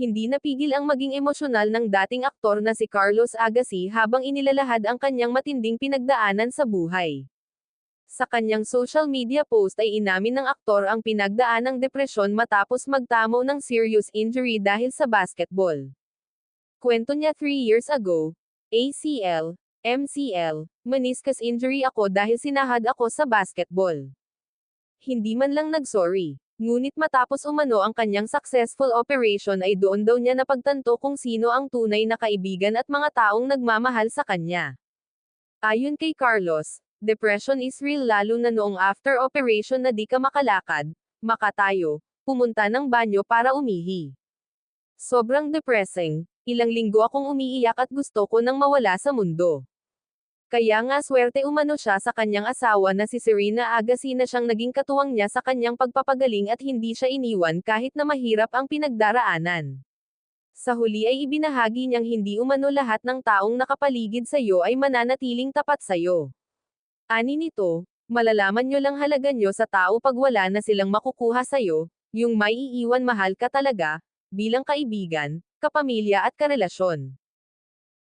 Hindi napigil ang maging emosyonal ng dating aktor na si Carlos Agassi habang inilalahad ang kanyang matinding pinagdaanan sa buhay. Sa kanyang social media post ay inamin ng aktor ang pinagdaan ng depresyon matapos magtamo ng serious injury dahil sa basketball. Kwento niya 3 years ago, ACL, MCL, meniscus injury ako dahil sinahad ako sa basketball. Hindi man lang nagsorry. Ngunit matapos umano ang kanyang successful operation ay doon daw niya napagtanto kung sino ang tunay na kaibigan at mga taong nagmamahal sa kanya. Ayon kay Carlos, depression is real lalo na noong after operation na di ka makalakad, makatayo, pumunta ng banyo para umihi. Sobrang depressing, ilang linggo akong umiiyak at gusto ko nang mawala sa mundo. Kaya nga swerte umano siya sa kanyang asawa na si Serena Agassi na siyang naging katuwang niya sa kanyang pagpapagaling at hindi siya iniwan kahit na mahirap ang pinagdaraanan. Sa huli ay ibinahagi niyang hindi umano lahat ng taong nakapaligid sa iyo ay mananatiling tapat sa iyo. Ani nito, malalaman nyo lang halaga nyo sa tao pag wala na silang makukuha sa iyo, yung may iiwan mahal ka talaga, bilang kaibigan, kapamilya at karelasyon.